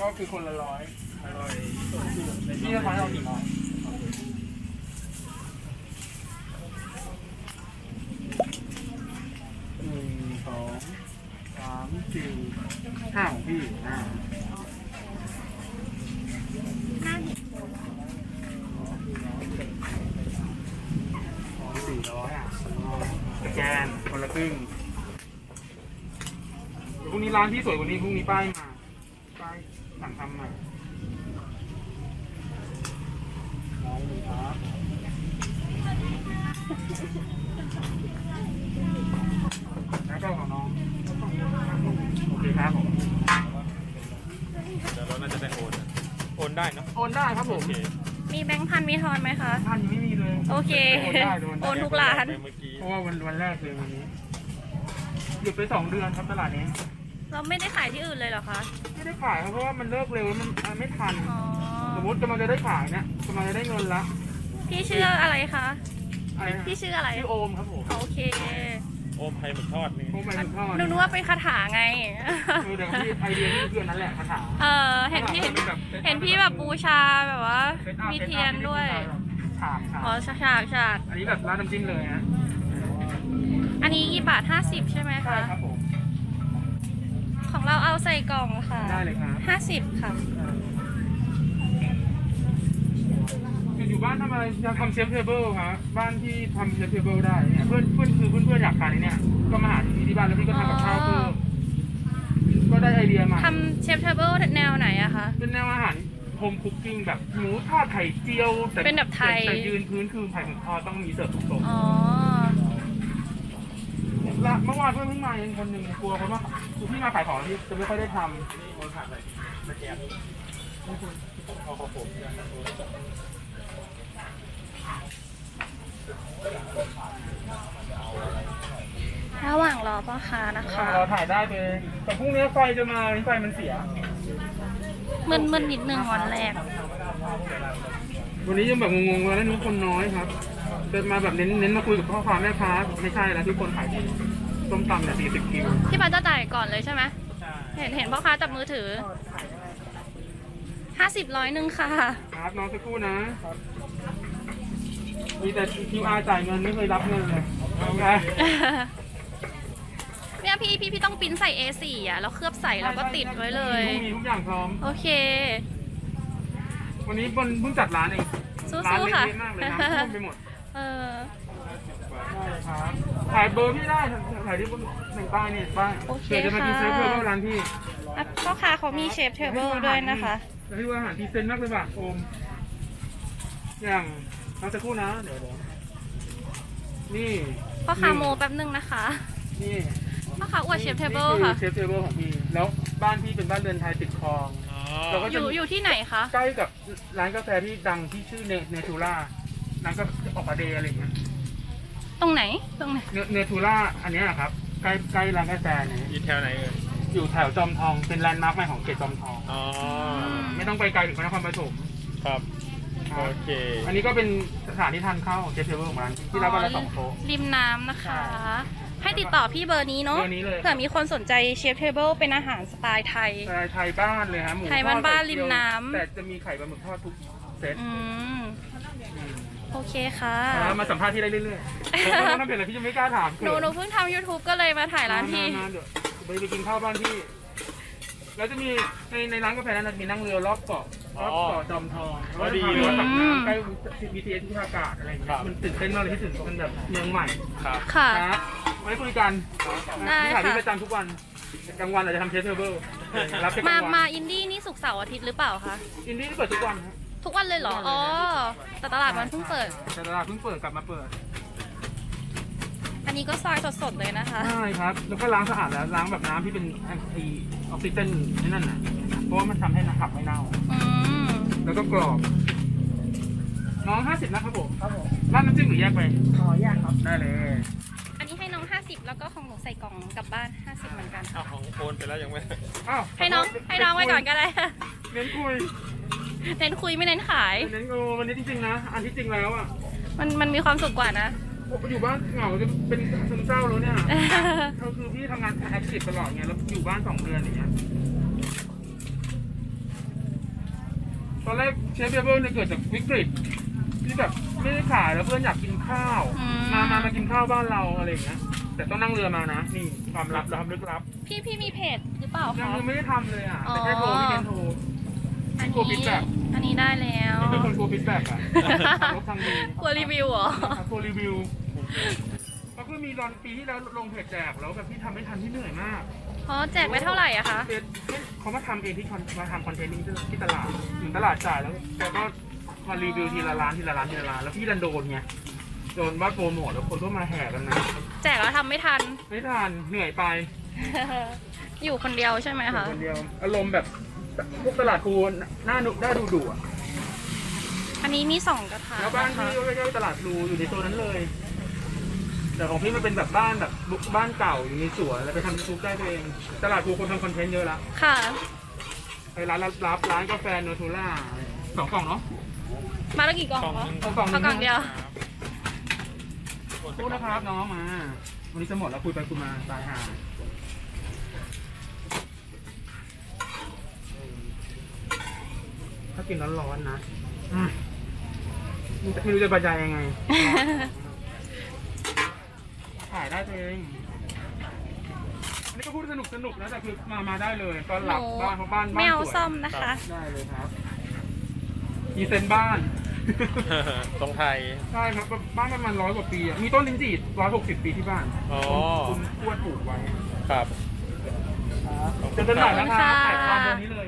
ก็คือคนละร้อยพี่จะขอให้เรากี่ร้อยหนึ่งสองสามสี่ห้าของพี่อ่าสี่ร้อยอะสแกนคนละครึ่งเดี๋ยวพรุ่งนี้ร้านพี่สวยกว่านี้พรุ่งนี้ป้ายมา สั่งทำใหม่ร้อยหนึ่งครับแล้วก็ของน้อง โอเคครับผม เดี๋ยวเราน่าจะได้โอนนะโอนได้เนอะโอนได้ครับผโอมเคมีแบงค์พันมีทอนไหมคะ ท่านยังไม่มีเลยโอเค โอนได้โอนโอได้นทุกร้าน ไปเมื่อกี้เพราะว่าวันวันแรกเลยวันนี้ หยุดไปสองเดือนครับตลาดนี้ เราไม่ได้ขายที่อื่นเลยเหรอคะ ไม่ได้ขายครับเพราะว่ามันเลิกเร็วแล้วมันมันไม่ทัน อ๋อ สมมติกำลังจะได้ขายเนี่ยกำลังจะได้เงินละพี่ชื่ออะไรคะ อะไรนะพี่ชื่ออะไร ชื่อโอมครับผมโอเคโอมไทยหมึกทอดนี่ โอมไปถึงทอดหนูนึกว่าเป็นคาถาไงเออเดี๋ยวพี่ไอเดียนี่คืออันนั้นแหละคาถาเออเห็นพี่เห็นเห็นพี่แบบบูชาแบบว่ามีเทียนด้วยฉากฉากอ๋อฉากฉากฉากอันนี้แบบร้านน้ำจิ้มเลยนะอันนี้กี่บาทห้าสิบใช่ไหมใช่คะ ครับผม ใส่กล่องค่ะได้เลยครับห้าสิบค่ะคืออยู่บ้านทำอะไรอยากทำเชฟเทเบิลครับบ้านที่ทำเชฟเทเบิลได้เนี่ยเพื่อนเพื่อนคือเพื่อนเพื่อนๆอยากทานไอ้เนี่ยก็มาหาที่ที่บ้านแล้วพี่ก็ทำกับข้าวเพิ่มก็ได้ไอเดียมาทำเชฟเทเบิลแนวไหนอะคะเป็นแนวอาหารโฮมคุกกิ้งแบบหมูทอดไข่เจียว แต่เป็นแบบไทยแต่ยืนพื้นคือไข่หมึกทอดต้องมีเสิร์ฟทุกโต๊ะอ๋อละเมื่อ วานเพื่อนเพิ่งมาเองคนหนึ่งกลัวคนว่าคือพี่มาขายของที่จะไม่ค่อยได้ทำนี่คนขายอะไรมาแจกเอาของผมระหว่างรอพ่อค้านะคะ เราถ่ายได้เลยแต่พรุ่งนี้ไฟจะมาวันนี้ไฟมันเสียมึนมึนๆนิดนึงวันแรก วันนี้ยังแบบงงๆแล้วนี่คนน้อยครับเดินมาแบบเน้นเน้นมาคุยกับพ่อค้าแม่ค้าไม่ใช่แล้วทุกคนขายดี ส้มตำเนี่ยสี่สิบคิวพี่ปาจะจ่ายก่อนเลยใช่ไหมเห็นเห็นพ่อค้าจับมือถือห้าสิบร้อยหนึ่งค่ะ ครับน้องสักครู่นะ มีแต่ QR จ่ายเงินไม่เคยรับเงินเลยโอเคเนี่ยพี่พี่พี่ต้องปริ้นใส่ A4 อะแล้วเคลือบใส่แล้วก็ติดไว้เลย มีทุกอย่างพร้อม โอเค วันนี้เพิ่งเพิ่งจัดร้านเองสู้ๆร้านเล็ค่ะกๆมากเลยน้ำท่วมไปหมด เออ ได้ครับถ่ายเบอร์พี่ได้ถ่ายที่บนหนึ่งป้ายนี่ป้ายโอเคเดี๋ยวจะมากินเชฟค่ะเพื่อร้านพี่แล้วพ่อค้าเขามีเชฟเทเบิลด้วยนะคะแล้วพี่ว่าอาหารพรีเซนต์มากเลยว่ะโอม อย่างเราจะครู่นะเดี๋ยวเดี๋ยวนี่พ่อค้าโมแป๊บนึงนะคะ นี่พ่อค้าอวดเชฟเทเบิลนี่ค่ะ อเชฟเทเบิลของพี่แล้วบ้านพี่เป็นบ้านเรือนไทยติดคลองอ๋อเราก็อยู่อยู่ที่ไหนคะ ใกล้กับร้านกาแฟที่ดังที่ชื่อเนเนทูล่าร้านก็ออกมาเดย์อะไรอย่างเงี้ย ตรงไหนตรงไหนเนเนทูล่าอันเนี้ยครับใกล้ใกล้ร้านกาแฟเนี่ยอยู่แถวไหนเอ่ยอยู่แถวจอมทองเป็นแลนด์มาร์คใหม่ของเขตจอมทอง อ๋อไม่ต้องไปไกลถึงพระนครปฐมครับคโอรับเค อันนี้ก็เป็นสถานที่ทานข้าวของเชฟเทเบิลของร้านที่รับวันละสองโต๊ะ ริมน้ำนะคะให้ติดต่อพี่เบอร์นี้เนาะเบอร์นี้เลย เผื่อมีคนสนใจเชฟเทเบิลเป็นอาหารสไตล์ไทยสไตล์ไทยบ้านเลยฮะหมูไทยทอดบ้านๆไข่เจียวริมน้ำ แต่จะมีไข่ปลาหมึกทอดทุก เซตอืมอืมโอเคค่ะแล้วมาสัมภาษณ์ที่ได้เรื่อยๆผมก็ต้องเป็นอะไรพี่ยังไม่กล้าถามหนูหนูเพิ่งทำ YouTube ก็เลยมาถ่ายร้านพี่มาๆๆเดี๋ยวไปไปกินข้าวบ้านพี่ แล้วจะมีในในร้านกาแฟนั้นจะมีนั่งเรือรอบเกาะรอบเกาะจอมทองอ๋อดีเลเลยยตักน้ำใกล้ BTS ที่ท่าอากาศอะไรอย่างเงี้ยมันตื่นเต้นมากเลยที่ถึงมันแบบเมืองใหม่ ครับ ค่ะ ครับไว้คุยกันได้พี่ถ่ายค่ะพี่ประจำทุกวัน กลางวันอาจจะทำเชฟเทเบิลรับแค่กมาลางวันมาอินดี้นี่สุกร์เสาร์อาทิตย์หรือเปล่าคะ อินดี้เปิดทุกวันครับ ทุกวันเลยเหรอ อ๋อ แต่ตลาดมันเพิ่งเปิด แต่ตลาดเพิ่งเปิดกลับมาเปิดอันนี้ก็ซอยสดๆเลยนะคะ ใช่ครับ แล้วก็ล้างสะอาดแล้วล้างแบบน้ำที่เป็นไอออกซิเจนนี่นั่นน่ะเพราะว่ามันทำให้น้ำขับไม่เน่า อืม แล้วก็กรอบ น้องห้าสิบนะครับผมครับผมร้านน้ำจิ้มหรือแยกไปอ๋อแยกครับได้เลยอันนี้ให้น้อง 50 แล้วก็ของหนูใส่กล่องกลับบ้าน 50 เหมือนกัน เอาของโอนไปแล้วยังไม่ อ้าวให้น้องให้น้องไว้ก่อนก็ได้ เน้นคุย เน้นคุยไม่เน้นขายเน้นโอ้วันนี้จริงๆนะ อันที่จริงแล้วอะมันมันมีความสุขกว่านะผมอยู่บ้านเหงาจะเป็นซึมเศร้าแล้วเนี่ยก็คือพี่ทำงานแอคทีฟตลอดไงแล้วอยู่บ้านสองเดือนอย่างเงี้ยอนแรกเชฟเบเบิลเนี่ยเกิดจากวิกฤตที่แบบไม่ได้ขายแล้วเพื่อนอยากกินข้าว อืม มามามากินข้าวบ้านเราอะไรอย่างเงี้ยแต่ต้องนั่งเรือมานะนี่ความลับลับลึกลับพี่พี่มีเพจหรือเปล่ายังคะ ยังไม่ได้ทำเลยอะอ๋อแต่แค่โทรพี่เน้นโทร อันกลัวฟีนี้ดแบ็กอันนี้ได้แล้วนี่เป็นคนกลัวฟีดแบ็กอะรบทางดีกลัวรีวิวเหรอ กลัวรีวิวก็คือมีตอนปีที่แล้วลงเพจแจกแล้วแบบพี่ทำไม่ทันที่เหนื่อยมากอ๋อแจกไปเท่าไหร่อะคะ เพจเขามาทำเองที่คอนมาทำคอนเทนต์ที่ที่ตลาดถึงตลาดจ่ายแล้วแกก็มารีวิวทีละร้านทีละร้านทีละร้านแล้วพี่ดันโดนไงโดนว่าโปรโมทแล้วคนก็มาแห่กันนะแจกแล้วทำไม่ทัน ไม่ทันเหนื่อยไปอยู่คนเดียวใช่ไหมอยู่คะคนเดียวอารมณ์แบบ พวกตลาดภูหน้าดุหน้าดูดุอะอันนี้มีสองกระทะแล้วบ้านนะคะพี่ก็ใกล้ๆตลาดพลูอยู่ในโซนนั้นเลย แต่ของพี่มันเป็นแบบบ้านแบบบ้านเก่าอยู่ในสวนแล้วไปทำยูทูบได้ตัวเอง ตลาดพลูคนทำคอนเทนต์เยอะละค่ะไปร้านรับร้านกาแฟโนทูล่าสองกล่องเนาะ มาแล้วกี่กล่องกล่องคะนึงเอากล่องหเอานึ่งกล่องเดียวขอโทษนะครับน้องมา วันนี้จะหมดแล้วคุยไปคุยมาตายห่าถ้า กินร้อนๆนะอืมไม่รู้จะบรรยายยังไงขายได้ตัวเองอันนี้ก็พูดสนุกสนุกๆนะแต่คือมามาได้เลยตอนหลับหนูบ้านเพราะบ้านบ้านไม่เอาสวยซ่อมนะคะ ได้เลยครับมีเซนบ้าน ตรงไทย ใช่ครับบ้านประมาณร้อยกว่าปีอะมีต้นลิ้นจี่ร้อยหกสิบปีที่บ้านอ๋อ คุณทวดปลูกไว้ครับเจอกันใหม่นะคขอบคุณรับค่ะถ่ายตอนเดือนนี้เลย